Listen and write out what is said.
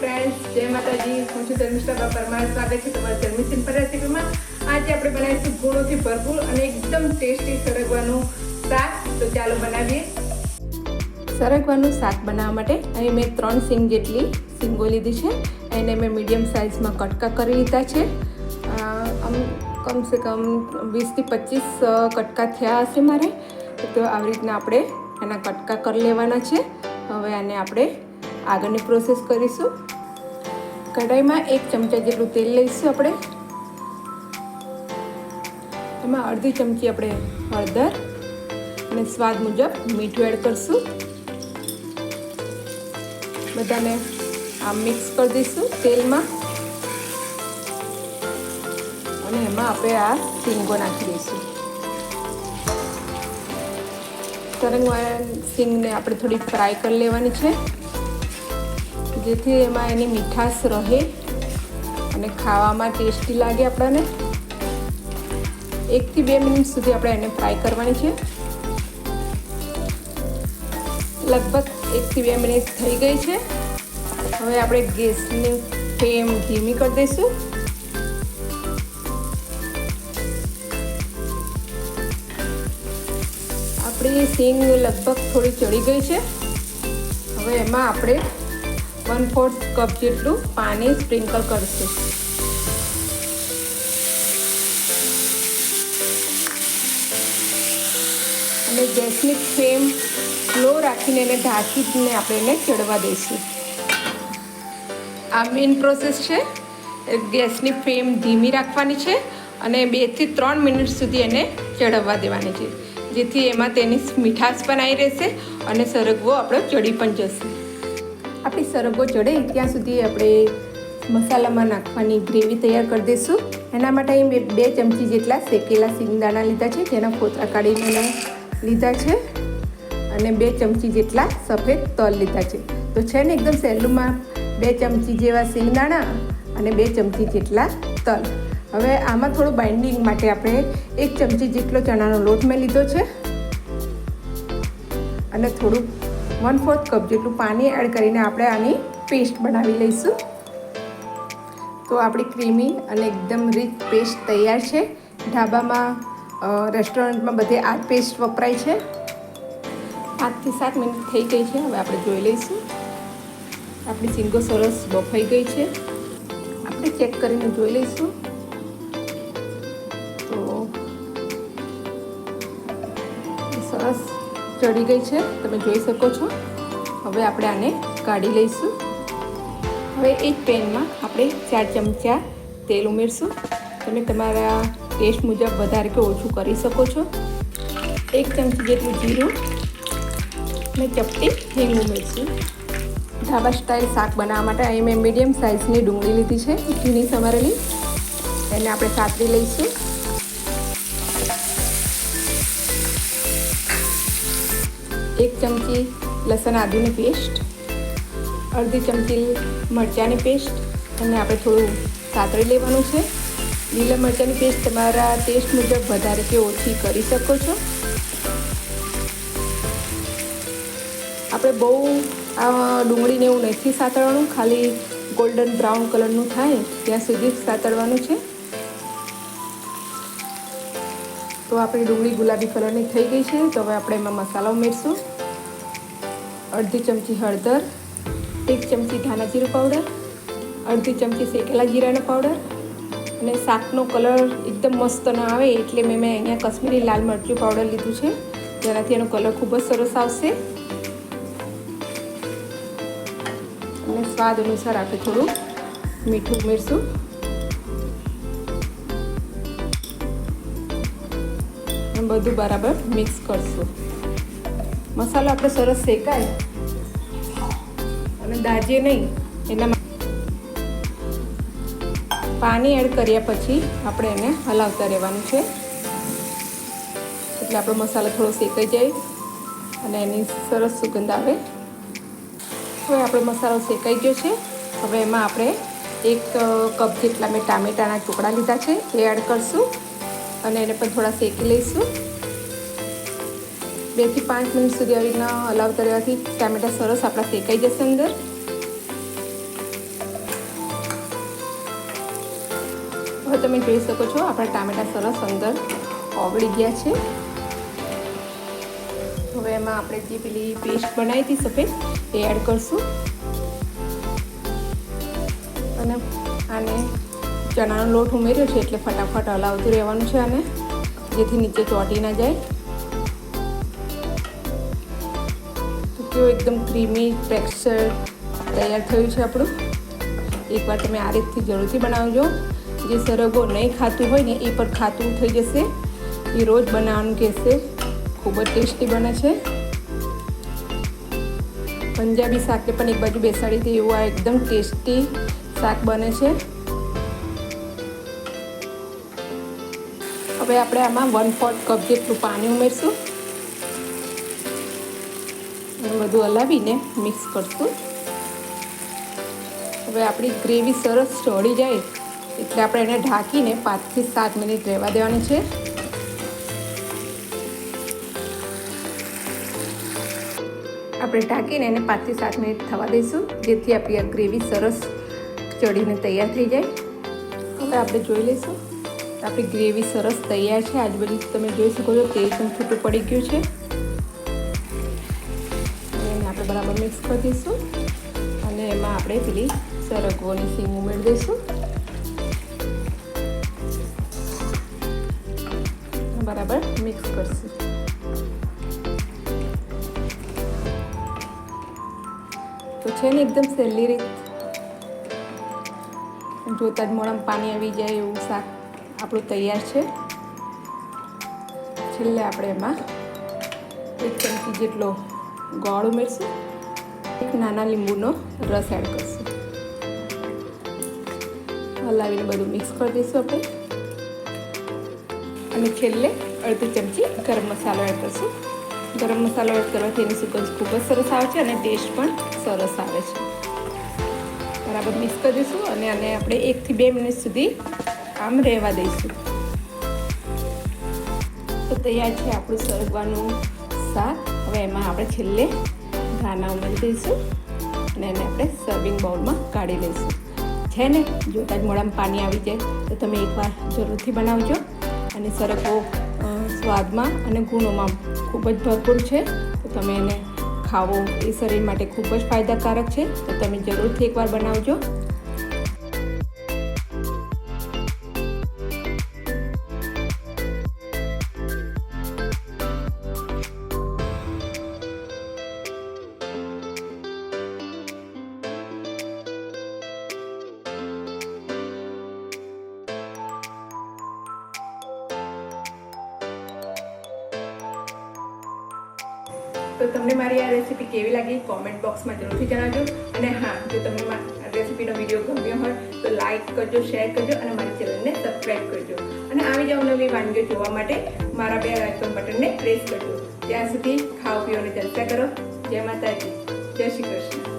Friends જય માતાજી. હું છું ધર્મિષ્ઠા પરમાર. સ્વાગત છે તમારા ધર્મી પર રેસીપીમાં આજે આપણે બનાવીશું ગુણોથી ભરપૂર અને એકદમ ટેસ્ટી સરગવાનું શાક. તો ચાલો બનાવીએ. સરગવાનું શાક બનાવવા માટે અહીં મેં ત્રણ સિંગ જેટલી સિંગો લીધી છે. એને મેં મીડિયમ સાઇઝમાં કટકા કરી લીધા છે. કમસે કમ વીસથી પચીસ કટકા થયા હશે મારે. તો આવી રીતના આપણે એના કટકા કરી લેવાના છે. હવે આને આપણે આગળની પ્રોસેસ કરીશું. કઢાઈમાં એક ચમચા જેટલું તેલ લઈશું આપણે. એમાં અડધી ચમચી આપણે હળદર અને સ્વાદ મુજબ મીઠું એડ કરશું. બધાને આમ મિક્સ કરી દઈશું તેલમાં. અને એમાં આપણે આ સિંગો નાખી દઈશું. તરંગવાળા સિંગને આપણે થોડી ફ્રાય કરી લેવાની છે. જેથી એમાં એની મીઠાશ રહે અને ખાવામાં ટેસ્ટી લાગે આપણને. એકથી બે મિનિટ સુધી આપણે એને ફ્રાય કરવાની છે. લગભગ એકથી બે મિનિટ થઈ ગઈ છે. હવે આપણે ગેસની ફ્લેમ ધીમી કરી દઈશું. આપણી સિંગ લગભગ થોડી ચડી ગઈ છે. હવે એમાં આપણે વન ફોર્થ કપ જેટલું પાણી સ્પ્રિંકલ કરશું. અને ગેસની ફ્લેમ સ્લો રાખીને એને ઢાંકીને આપણે એને ચડવા દઈશું. આ મેઇન પ્રોસેસ છે. ગેસની ફ્લેમ ધીમી રાખવાની છે અને બેથી ત્રણ મિનિટ સુધી એને ચડવવા દેવાની છે. જેથી એમાં તેની મીઠાશ પણ આવી રહેશે અને સરગવો આપણો ચડી પણ જશે. આપણી સરગો ચડે, ત્યાં સુધી આપણે મસાલામાં નાખવાની ગ્રેવી તૈયાર કરી દઈશું. એના માટે અહીં મેં બે ચમચી જેટલા શેકેલા સિંગદાણા લીધા છે, જેના ફોતરા કાઢીને લીધા છે. અને બે ચમચી જેટલા સફેદ તલ લીધા છે. તો છે ને એકદમ સહેલુંમાં બે ચમચી જેવા સિંગદાણા અને બે ચમચી જેટલા તલ. હવે આમાં થોડું બાઇન્ડિંગ માટે આપણે એક ચમચી જેટલો ચણાનો લોટ મેં લીધો છે. અને થોડુંક વન ફોર્થ કપ જેટલું પાણી એડ કરીને આપણે આની પેસ્ટ બનાવી લઈશું. તો આપણી ક્રીમી અને એકદમ રીચ પેસ્ટ તૈયાર છે. ઢાબામાં રેસ્ટોરન્ટમાં બધે આ પેસ્ટ વપરાય છે. પાંચથી સાત મિનિટ થઈ ગઈ છે. હવે આપણે જોઈ લઈશું. આપણી સિંગો સરસ બફાઈ ગઈ છે. આપણે ચેક કરીને જોઈ લઈશું. ચડી ગઈ છે, તમે જોઈ શકો છો. હવે આપણે આને કાઢી લઈશું. હવે એ જ પેનમાં આપણે ચાર ચમચા તેલ ઉમેરશું. તમે તમારા ટેસ્ટ મુજબ વધારે કે ઓછું કરી શકો છો. એક ચમચી જેટલું જીરું અને ચપટી હિંગ ઉમેરશું. ઢાબા સ્ટાઇલ શાક બનાવવા માટે અહીં મેં મીડિયમ સાઇઝની ડુંગળી લીધી છે, ઝીણી સમારેલી. એને આપણે સાતરી લઈશું. એક ચમચી લસણ આદુની પેસ્ટ અડધી ચમચી મરચાંની પેસ્ટ અને આપણે થોડું સાતળી લેવાનું છે. લીલા મરચાંની પેસ્ટ તમારા ટેસ્ટ મુજબ વધારે કે ઓછી કરી શકો છો. આપણે બહુ આ ડુંગળીને એવું નથી સાતળવાનું, ખાલી ગોલ્ડન બ્રાઉન કલરનું થાય ત્યાં સુધી જ સાતળવાનું છે. તો આપણી ડુંગળી ગુલાબી કલરની થઈ ગઈ છે. તો હવે આપણે એમાં મસાલા ઉમેરશું. અડધી ચમચી હળદર, એક ચમચી ધાણા જીરું પાવડર, અડધી ચમચી શેકેલા જીરાનો પાવડર અને શાકનો કલર એકદમ મસ્ત ન આવે એટલે મેં મેં અહીંયા કશ્મીરી લાલ મરચું પાવડર લીધું છે. જેનાથી એનો કલર ખૂબ જ સરસ આવશે. અને સ્વાદ અનુસાર આપણે થોડું મીઠું ઉમેરશું. બધું બરાબર મિક્સ કરશું. મસાલો આપણે સરસ શેકાય. અને દાજે નહીં, એના પાણી એડ કર્યા પછી આપણે એને હલાવતા રહેવાનું છે. એટલે આપણો મસાલો થોડો શેકાઈ જાય અને એની સરસ સુગંધ આવે. હવે આપણો મસાલો શેકાઈ ગયો છે. હવે એમાં આપણે એક કપ જેટલા મેં ટામેટાના ટુકડા લીધા છે, એ એડ કરશું. અને એને પણ થોડા શેકી લઈશું. બેથી પાંચ મિનિટ સુધી આવી રીતના હલાવતા રહેવાથી ટામેટા સરસ આપણા શેકાઈ જશે અંદર. હવે તમે જોઈ શકો છો આપણા ટામેટા સરસ અંદર ઓગળી ગયા છે. હવે એમાં આપણે જે પેલી પેસ્ટ બનાવી હતી સફેદ, એ એડ કરશું. અને આને ચણાનો લોટ ઉમેર્યો છે એટલે ફટાફટ હલાવતું રહેવાનું છે અને જેથી નીચે ચોંટી ના જાય. તો કેવું એકદમ ક્રીમી ટેક્સચર તૈયાર થયું છે આપણું. એકવાર તમે આ રીતથી જરૂરથી બનાવજો. જે સરગો નહીં ખાતું હોય ને, એ પણ ખાતું થઈ જશે. એ રોજ બનાવવાનું કહેશે. ખૂબ જ ટેસ્ટી બને છે. પંજાબી શાકને પણ એક બાજુ બેસાડી દે એવું આ એકદમ ટેસ્ટી શાક બને છે. હવે આપણે આમાં વન ફોર્થ કપ જેટલું પાણી ઉમેરશું. અને બધું હલાવીને મિક્સ કરશું. હવે આપણી ગ્રેવી સરસ ચડી જાય, એટલે આપણે એને ઢાંકીને પાંચથી સાત મિનિટ રહેવા દેવાની છે. આપણે ઢાંકીને એને પાંચથી સાત મિનિટ થવા દઈશું, જેથી આપણી આ ગ્રેવી સરસ ચડીને તૈયાર થઈ જાય. હવે આપણે જોઈ લઈશું. આપણી ગ્રેવી સરસ તૈયાર છે. આજુબાજુ તમે જોઈ શકો છો, તેલ પણ છૂટું પડી ગયું છે. એને આપણે બરાબર મિક્સ કરી દઈશું. અને એમાં આપણે પેલી સરગવોની સીમ ઉમેરી દઈશું. બરાબર મિક્સ કરશું. તો છે ને એકદમ સહેલી રીત. જોતા જ મોડામાં પાણી આવી જાય એવું શાક. આપણું તૈયાર છે. છેલ્લે આપણે એમાં એક ચમચી જેટલો ગોળ ઉમેરશું. એક નાના લીંબુનો રસ એડ કરશું. હલાવીને બધું મિક્સ કરી દઈશું આપણે. અને છેલ્લે અડધી ચમચી ગરમ મસાલો એડ કરશું. ગરમ મસાલો એડ કરવાથી એની સુગંધ ખૂબ જ સરસ આવે છે અને ટેસ્ટ પણ સરસ આવે છે. બરાબર મિક્સ કરી દઈશું અને આને આપણે એકથી બે મિનિટ સુધી આમ રહેવા દઈશું. તો તૈયાર છે આપણું સરગવાનું શાક. હવે એમાં આપણે છેલ્લે ધાના ઉમેરી દઈશું અને એને આપણે સર્વિંગ બાઉલમાં કાઢી લઈશું. છે ને? જોતાં જ મોડામાં પાણી આવી જાય, તો તમે એકવાર જરૂરથી બનાવજો. અને સરગવો સ્વાદમાં અને ગુણોમાં ખૂબ જ ભરપૂર છે. તો તમે એને ખાવો એ શરીર માટે ખૂબ જ ફાયદાકારક છે. તો તમે જરૂરથી એકવાર બનાવજો. તો તમને મારી આ રેસીપી કેવી લાગી કોમેન્ટ બોક્સમાં જરૂરથી જણાવજો. અને હા, જો તમને રેસીપીનો વીડિયો ગમ્યો હોય, તો લાઇક કરજો શેર કરજો અને મારી ચેનલને સબસ્ક્રાઈબ કરજો. અને આવી જાવ નવી વાનગીઓ જોવા માટે મારા બે આઇકોન બટનને પ્રેસ કરજો. ત્યાં સુધી ખાઓ પીઓને ચર્ચા કરો. જય માતાજી. જય શ્રી કૃષ્ણ.